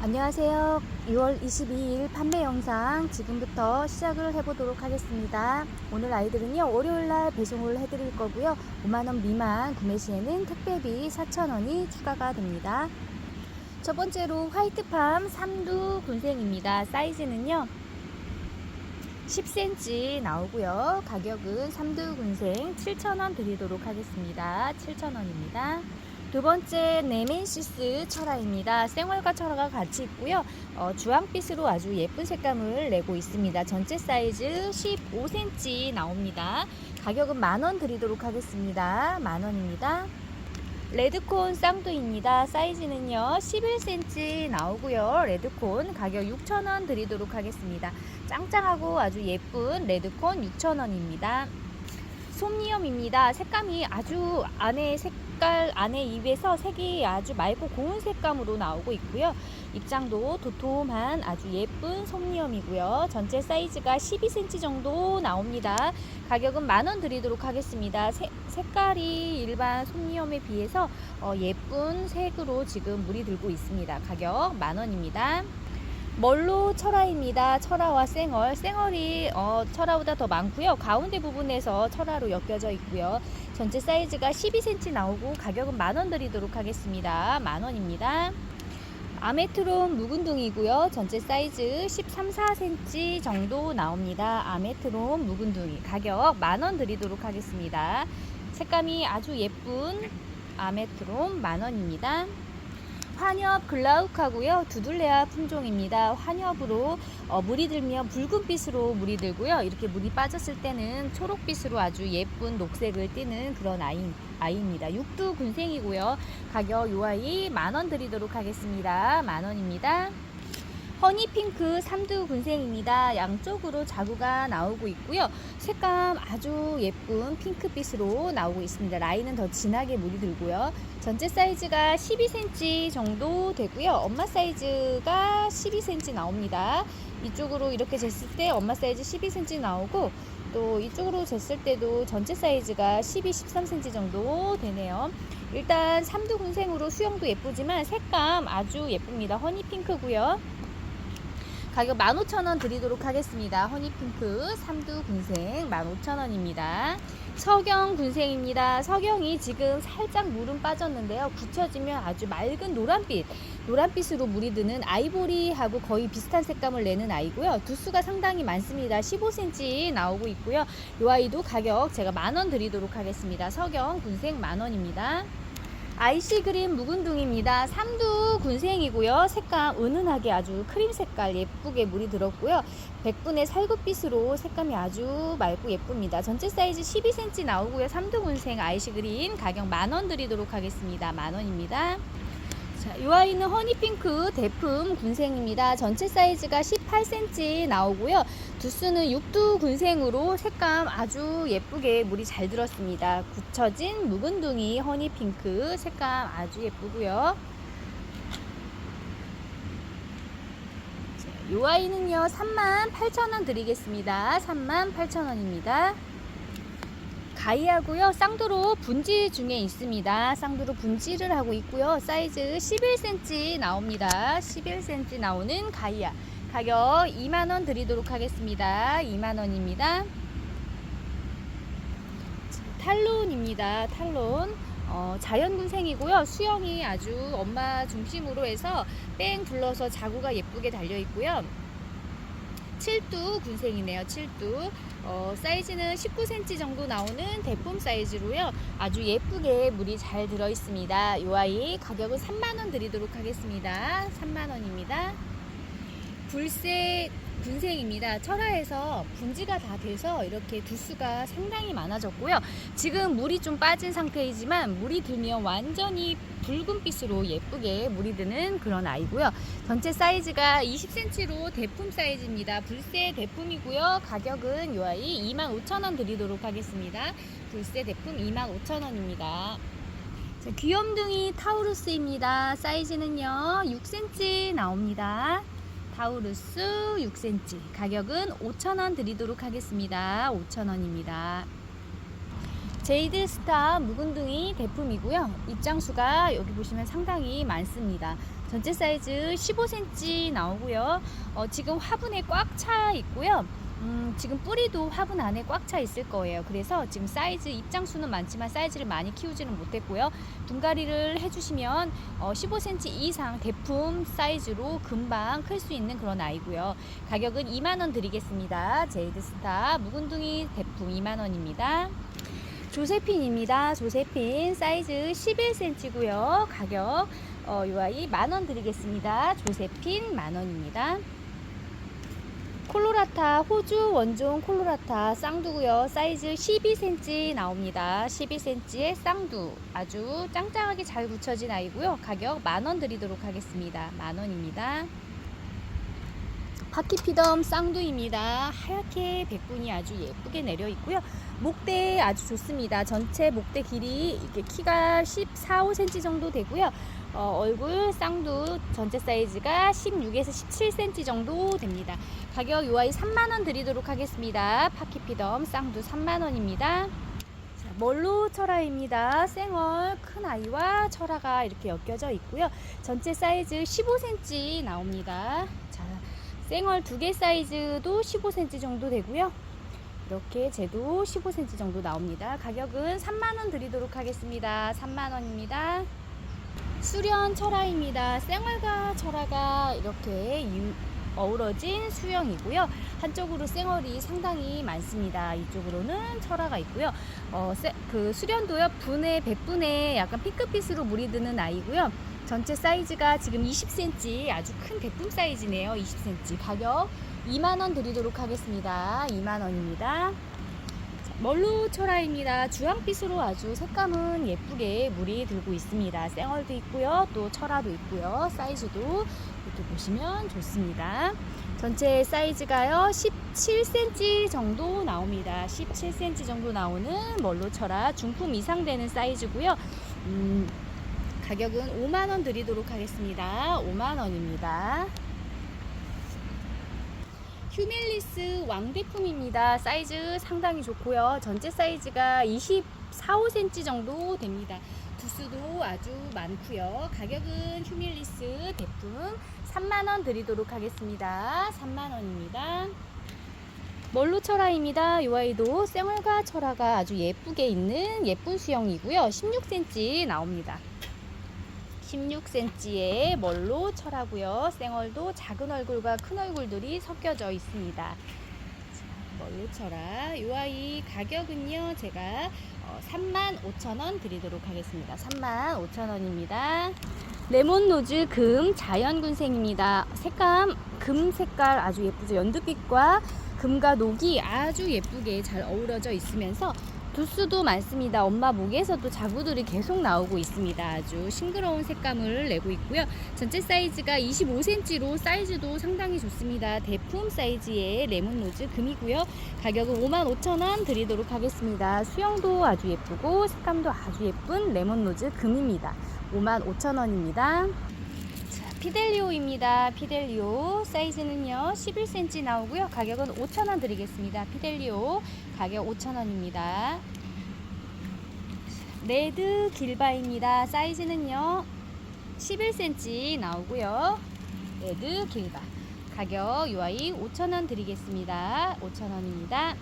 안녕하세요. 6월 22일 판매 영상 지금부터 시작을 해보도록 하겠습니다. 오늘 아이들은요, 월요일날 배송을 해드릴 거고요. 5만원 미만 구매 시에는 택배비 4,000원이 추가가 됩니다. 첫 번째로 화이트팜 삼두 군생입니다. 사이즈는요, 10cm 나오고요. 가격은 삼두 군생 7,000원 드리도록 하겠습니다. 7,000원입니다. 두 번째 네멘시스 철화입니다. 생활과 철화가 같이 있고요. 어, 주황빛으로 아주 예쁜 색감을 내고 있습니다. 전체 사이즈 15cm 나옵니다. 가격은 만원 드리도록 하겠습니다. 만원입니다. 레드콘 쌍두입니다. 사이즈는요 11cm 나오고요. 레드콘 가격 6,000원 드리도록 하겠습니다. 짱짱하고 아주 예쁜 레드콘 6,000원입니다. 솜니엄입니다. 색감이 아주 안에 색 깔 안에 입에서 색이 아주 맑고 고운 색감으로 나오고 있고요. 입장도 도톰한 아주 예쁜 솜니엄이고요. 전체 사이즈가 12cm 정도 나옵니다. 가격은 만원 드리도록 하겠습니다. 세- 색깔이 일반 솜니엄에 비해서 어, 예쁜 색으로 지금 물이 들고 있습니다. 가격 만원입니다. 멀로 철화입니다. 철화와 생얼. 생얼이 어, 철화보다 더 많고요. 가운데 부분에서 철화로 엮여져 있고요. 전체 사이즈가 12cm 나오고 가격은 만원 드리도록 하겠습니다. 만원입니다. 아메트론 묵은둥이고요. 전체 사이즈 13, 4cm 정도 나옵니다. 아메트론 묵은둥이 가격 만원 드리도록 하겠습니다. 색감이 아주 예쁜 아메트론 만원입니다. 환엽 글라우카고요. 두둘레아 품종입니다. 환엽으로 어, 물이 들면 붉은빛으로 물이 들고요. 이렇게 물이 빠졌을 때는 초록빛으로 아주 예쁜 녹색을 띠는 그런 아이, 아이입니다. 육두 군생이고요. 가격 요 아이 만원 드리도록 하겠습니다. 만원입니다. 허니핑크 삼두 군생입니다. 양쪽으로 자구가 나오고 있고요. 색감 아주 예쁜 핑크빛으로 나오고 있습니다. 라인은 더 진하게 물이 들고요. 전체 사이즈가 12cm 정도 되고요. 엄마 사이즈가 12cm 나옵니다. 이쪽으로 이렇게 쟀을 때 엄마 사이즈 12cm 나오고 또 이쪽으로 쟀을 때도 전체 사이즈가 12, 13cm 정도 되네요. 일단 삼두 군생으로 수영도 예쁘지만 색감 아주 예쁩니다. 허니핑크고요. 가격 15,000원 드리도록 하겠습니다. 허니핑크 삼두 군생 15,000원입니다. 서경 군생입니다. 서경이 지금 살짝 물은 빠졌는데요. 굳혀지면 아주 맑은 노란빛, 노란빛으로 물이 드는 아이보리하고 거의 비슷한 색감을 내는 아이고요. 두수가 상당히 많습니다. 15cm 나오고 있고요. 이 아이도 가격 제가 만원 드리도록 하겠습니다. 서경 군생 만원입니다. 아이시 그린 묵은둥입니다. 삼두 군생이고요. 색감 은은하게 아주 크림 색깔 예쁘게 물이 들었고요. 100분의 살구빛으로 색감이 아주 맑고 예쁩니다. 전체 사이즈 12cm 나오고요. 삼두 군생 아이시 그린 가격 만원 드리도록 하겠습니다. 만원입니다. 자, 이 아이는 허니핑크 대품 군생입니다. 전체 사이즈가 18cm 나오고요. 두수는 육두 군생으로 색감 아주 예쁘게 물이 잘 들었습니다. 굳혀진 묵은둥이 허니핑크 색감 아주 예쁘고요. 이 아이는요 38,000원 드리겠습니다. 38,000원입니다. 가이하고요. 쌍두로 분지 중에 있습니다. 쌍두로 분지를 하고 있고요. 사이즈 11cm 나옵니다. 11cm 나오는 가이아. 가격 2만원 드리도록 하겠습니다. 2만원입니다. 탈론입니다. 탈론. 어, 자연군생이고요. 수영이 아주 엄마 중심으로 해서 뺑 둘러서 자구가 예쁘게 달려 있고요. 7두 군생이네요. 7두. 어, 사이즈는 19cm 정도 나오는 대품 사이즈로요. 아주 예쁘게 물이 잘 들어 있습니다. 이 아이 가격은 3만원 드리도록 하겠습니다. 3만원입니다. 불새 군생입니다. 철화에서 분지가 다 돼서 이렇게 두수가 상당히 많아졌고요. 지금 물이 좀 빠진 상태이지만 물이 들면 완전히 붉은빛으로 예쁘게 물이 드는 그런 아이고요. 전체 사이즈가 20cm로 대품 사이즈입니다. 불새 대품이고요. 가격은 이 아이 25,000원 드리도록 하겠습니다. 불새 대품 25,000원입니다. 자, 귀염둥이 타우루스입니다. 사이즈는요 6cm 나옵니다. 타우루스 6cm 가격은 5,000원 드리도록 하겠습니다. 5,000원입니다. 제이드 스타 묵은둥이 대품이고요. 입장수가 여기 보시면 상당히 많습니다. 전체 사이즈 15cm 나오고요. 어, 지금 화분에 꽉 차 있고요. 음, 지금 뿌리도 화분 안에 꽉 차 있을 거예요. 그래서 지금 사이즈 입장 수는 많지만 사이즈를 많이 키우지는 못했고요. 분갈이를 해주시면 어, 15cm 이상 대품 사이즈로 금방 클 수 있는 그런 아이고요. 가격은 2만 원 드리겠습니다. 제이드스타 묵은둥이 대품 2만 원입니다. 조세핀입니다. 조세핀 사이즈 11cm고요. 가격 어, 이 아이 만 원 드리겠습니다. 조세핀 만 원입니다. 콜로라타 호주 원종 콜로라타 쌍두고요. 사이즈 12cm 나옵니다. 12cm의 쌍두 아주 짱짱하게 잘 붙여진 아이고요. 가격 만원 드리도록 하겠습니다. 만 원입니다. 바퀴피덤 쌍두입니다. 하얗게 백분이 아주 예쁘게 내려 있고요. 목대 아주 좋습니다. 전체 목대 길이 이렇게 키가 14, 5cm 정도 되고요. 어, 얼굴 쌍두 전체 사이즈가 16에서 17cm 정도 됩니다. 가격 요 아이 3만원 드리도록 하겠습니다. 파키피덤 쌍두 3만원입니다. 멀로 철화입니다. 생얼 큰 아이와 철화가 이렇게 엮여져 있고요. 전체 사이즈 15cm 나옵니다. 자, 생얼 두 개 사이즈도 15cm 정도 되고요. 이렇게 제도 15cm 정도 나옵니다. 가격은 3만원 드리도록 하겠습니다. 3만원입니다. 수련 철화입니다. 생얼과 철화가 이렇게 유- 어우러진 수영이고요. 한쪽으로 생얼이 상당히 많습니다. 이쪽으로는 철화가 있고요. 어, 세- 그 수련도요 분에 100분에 약간 핑크빛으로 물이 드는 아이고요. 전체 사이즈가 지금 20cm 아주 큰 대품 사이즈네요. 20cm 가격 2만 원 드리도록 하겠습니다. 2만 원입니다. 멀루 철화입니다. 주황빛으로 아주 색감은 예쁘게 물이 들고 있습니다. 생얼도 있고요. 또 철화도 있고요. 사이즈도 이렇게 보시면 좋습니다. 전체 사이즈가요. 17cm 정도 나옵니다. 17cm 정도 나오는 멀로 철화 중품 이상 되는 사이즈고요. 음, 가격은 5만 원 드리도록 하겠습니다. 5만 원입니다. 휴밀리스 왕대품입니다. 사이즈 상당히 좋고요. 전체 사이즈가 24, 5cm 정도 됩니다. 두수도 아주 많고요. 가격은 휴밀리스 대품 3만원 드리도록 하겠습니다. 3만원입니다. 멀로 철화입니다. 이 아이도 생얼과 철화가 아주 예쁘게 있는 예쁜 수영이고요. 16cm 나옵니다. 16cm의 멀로 철하고요. 생얼도 작은 얼굴과 큰 얼굴들이 섞여져 있습니다. 자, 멀로 철하. 이 아이 가격은요. 제가 35,000원 드리도록 하겠습니다. 35,000원입니다. 레몬 노즈 금 자연군생입니다. 색감 금 색깔 아주 예쁘죠. 연두빛과 금과 녹이 아주 예쁘게 잘 어우러져 있으면서 두수도 많습니다. 엄마 목에서도 자구들이 계속 나오고 있습니다. 아주 싱그러운 색감을 내고 있고요. 전체 사이즈가 25cm로 사이즈도 상당히 좋습니다. 대품 사이즈의 레몬로즈 금이고요. 가격은 55,000원 드리도록 하겠습니다. 수영도 아주 예쁘고 색감도 아주 예쁜 레몬로즈 금입니다. 55,000원입니다. 피델리오입니다. 피델리오 사이즈는요 11cm 나오고요. 가격은 5,000원 드리겠습니다. 피델리오 가격 5,000원입니다. 레드 길바입니다. 사이즈는요 11cm 나오고요. 레드 길바 가격 UI 5,000원 드리겠습니다. 5,000원입니다.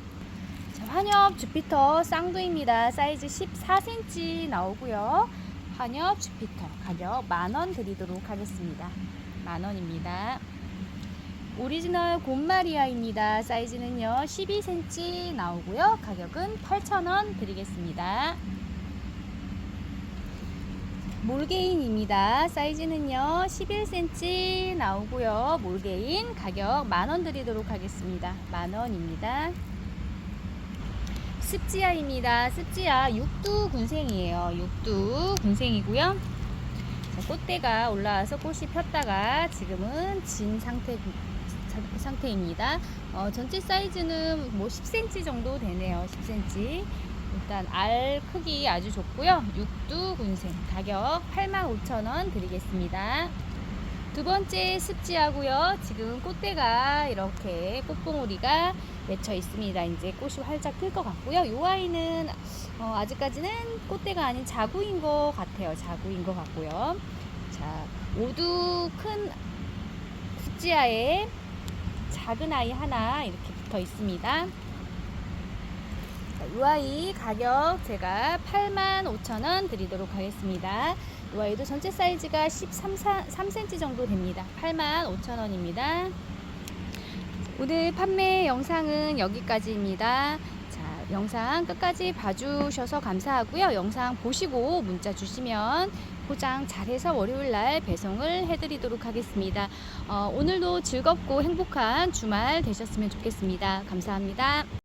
환엽 주피터 쌍두입니다. 사이즈 14cm 나오고요. 환엽 주피터 가격 만원 드리도록 하겠습니다. 만원입니다. 오리지널 곰마리아입니다. 사이즈는요 12cm 나오고요. 가격은 8,000원 드리겠습니다. 몰게인입니다. 사이즈는요 11cm 나오고요. 몰게인 가격 만원 드리도록 하겠습니다. 만원입니다. 습지아입니다. 습지아 육두 군생이에요. 육두 군생이고요. 자, 꽃대가 올라와서 꽃이 폈다가 지금은 진 상태 상태입니다. 어, 전체 사이즈는 뭐 10cm 정도 되네요. 10cm. 일단 알 크기 아주 좋고요. 육두 군생 가격 85,000원 드리겠습니다. 두 번째 습지하고요. 지금 꽃대가 이렇게 꽃봉오리가 맺혀 있습니다. 이제 꽃이 활짝 필 것 같고요. 이 아이는 어, 아직까지는 꽃대가 아닌 자구인 것 같아요. 자구인 것 같고요. 자, 모두 큰 습지아에 작은 아이 하나 이렇게 붙어 있습니다. 자, 이 아이 가격 제가 85,000원 드리도록 하겠습니다. 이 아이도 전체 사이즈가 13, 3cm 정도 됩니다. 85,000원입니다. 오늘 판매 영상은 여기까지입니다. 자, 영상 끝까지 봐주셔서 감사하고요. 영상 보시고 문자 주시면 포장 잘해서 월요일 날 배송을 해드리도록 하겠습니다. 어, 오늘도 즐겁고 행복한 주말 되셨으면 좋겠습니다. 감사합니다.